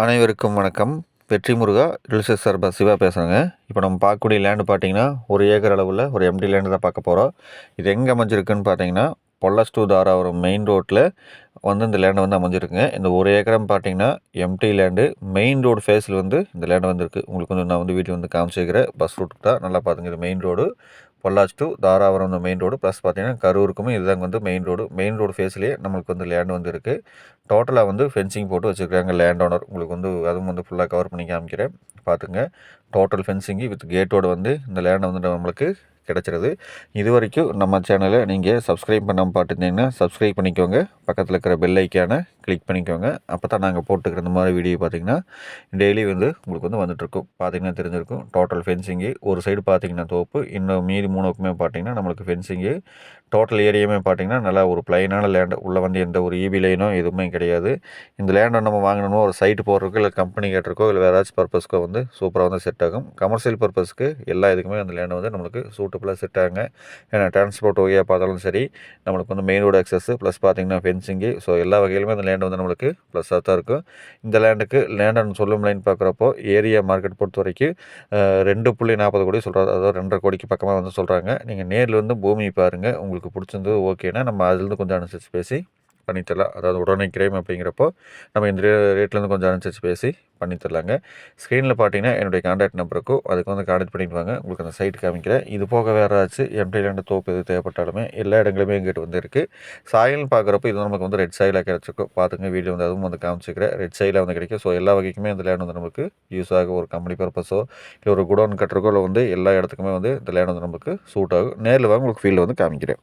அனைவருக்கும் வணக்கம். வெற்றி முருகா ரில்சஸ் சார்பா சிவா பேசுகிறேங்க இப்போ நம்ம பார்க்கக்கூடிய லேண்டு பார்த்தீங்கன்னா ஒரு ஏக்கர் அளவில் ஒரு எம்டி லேண்டு தான் பார்க்க போகிறோம் இது எங்கே அமைஞ்சிருக்குன்னு பார்த்தீங்கன்னா பொல்லாஸ் டூ தாராபுரம் மெயின் ரோட்டில் வந்து இந்த லேண்டு வந்து அமைஞ்சிருக்குங்க. இந்த ஒரு ஏக்கரம் பார்த்தீங்கன்னா எம்டி லேண்டு மெயின் ரோடு ஃபேஸில் வந்து இந்த லேண்டு வந்திருக்கு. உங்களுக்கு வந்து நான் வந்து வீட்டில் வந்து காமிச்சிக்கிறேன் பஸ் ரூட் தான் நல்லா பார்த்துங்க. இது main road Pollachi to Dharapuram வந்து மெயின் ரோடு ப்ளஸ் பார்த்தீங்கன்னா கரூருக்குமே இதுதாங்க வந்து மெயின் ரோடு மெயின் ரோடு ஃபேஸ்லேயே நம்மளுக்கு வந்து லேண்ட் வந்து இருக்குது டோட்டலாக வந்து ஃபென்சிங் போட்டு வச்சுருக்காங்க லேண்ட் ஓனர் உங்களுக்கு வந்து அதுவும் வந்து ஃபுல்லாக கவர் பண்ணி காமிக்கிறேன். பார்த்துங்க. டோட்டல் ஃபென்சிங்கு வித் கேட்டோடு வந்து இந்த லேண்டை வந்து நம்மளுக்கு கிடச்சிருது. இது வரைக்கும் நம்ம சேனலை நீங்கள் சப்ஸ்கிரைப் பண்ணாமல் பார்த்துருந்தீங்கன்னா சப்ஸ்கிரைப் பண்ணிக்கோங்க. பக்கத்தில் இருக்கிற பெல் ஐக்கானை கிளிக் பண்ணிக்கோங்க. அப்போ தான் நாங்கள் போட்டுக்கிற இந்த மாதிரி வீடியோ பார்த்திங்கன்னா டெய்லி வந்து உங்களுக்கு வந்து வந்துட்டுருக்கும். பார்த்திங்கன்னா தெரிஞ்சிருக்கும். டோட்டல் ஃபென்சிங்கு ஒரு சைடு பார்த்திங்கன்னா தோப்பு இன்னும் மீதி மூணுக்குமே பார்த்திங்கன்னா நம்மளுக்கு ஃபென்சிங்கு டோட்டல் ஏரியாவுமே பார்த்திங்கன்னா நல்லா ஒரு பிளைனான லேண்டு உள்ளே வந்து எந்த ஒரு இபி லைனோ எதுவுமே கிடையாது. இந்த லேண்டை நம்ம வாங்கினோமோ ஒரு சைட்டு போடுறதுக்கோ இல்லை கம்பெனி கேட்டிருக்கோ இல்லை வேறு ஏதாச்சும் பர்பஸ்க்கோ வந்து சூப்பராக வந்து செட் ஆகும். கமர்ஷியல் பர்பஸ்க்கு எல்லா இதுக்குமே அந்த லேண்டை வந்து நம்மளுக்கு சூட்டபுளாக செட் ஆகுங்க. ஏன்னா டிரான்ஸ்போர்ட் வகையாக பார்த்தாலும் சரி நம்மளுக்கு வந்து மெயின் ரோடு அக்சஸ் ப்ளஸ் பார்த்திங்கன்னா ஃபென்சிங்கு ஸோ எல்லா வகையிலுமே அந்த லேண்ட் வந்து நம்மளுக்கு ப்ளஸ்ஸாக தான் இருக்கும் இந்த லேண்டுக்கு லேண்ட் சொல்லும் லைன் பார்க்குறப்போ ஏரியா மார்க்கெட் பொறுத்த வரைக்கும் ரெண்டு புள்ளி நாற்பது கோடி சொல்கிறாரு அதாவது ரெண்டரை கோடிக்கு பக்கமாக வந்து சொல்கிறாங்க நீங்கள் நேரில் வந்து பூமி பாருங்கள் உங்களுக்கு பிடிச்சிருந்தது ஓகேனா நம்ம அதுலேருந்து கொஞ்சம் அனுசரித்து பேசி பண்ணித்தரலாம் அதாவது உடனே கிரேம் அப்படிங்கிறப்போ நம்ம இந்த ரேட்லேருந்து கொஞ்சம் அனுசரித்து பேசி பண்ணித்தரலாங்க. ஸ்க்ரீனில் பார்த்தீங்கன்னா என்னுடைய கான்டாக்ட் நம்பருக்கும் அதுக்கு வந்து கான்டாக்ட் பண்ணிடுவாங்க உங்களுக்கு அந்த சைட் காமிக்கிறேன். இது போக வேறு ஆச்சு எம்டிலேருந்து தோப்பு எது தேவைப்பட்டாலுமே எல்லா இடங்களுமே எங்கிட்ட வந்து இருக்குது சாயல்னு பார்க்குறப்போ இது நமக்கு வந்து ரெட் சாயிலாக கிடச்சிருக்கும் பார்த்துங்க வீடியோ வந்து அதுவும் வந்து காமிச்சிக்கிறேன். ரெட் சைடில் வந்து கிடைக்கும். ஸோ எல்லா வகைக்குமே இந்த லேண்ட் வந்து நமக்கு யூஸ் ஆகும். ஒரு கம்பெனி பர்பஸோ இல்லை ஒரு குடோன் கட்டுறக்கோ இல்லை வந்து எல்லா இடத்துக்குமே வந்து இந்த லேண்ட் வந்து நமக்கு சூட் ஆகும். நேரில் வாங்க உங்களுக்கு ஃபீல்டில் வந்து காமிக்கிறேன்.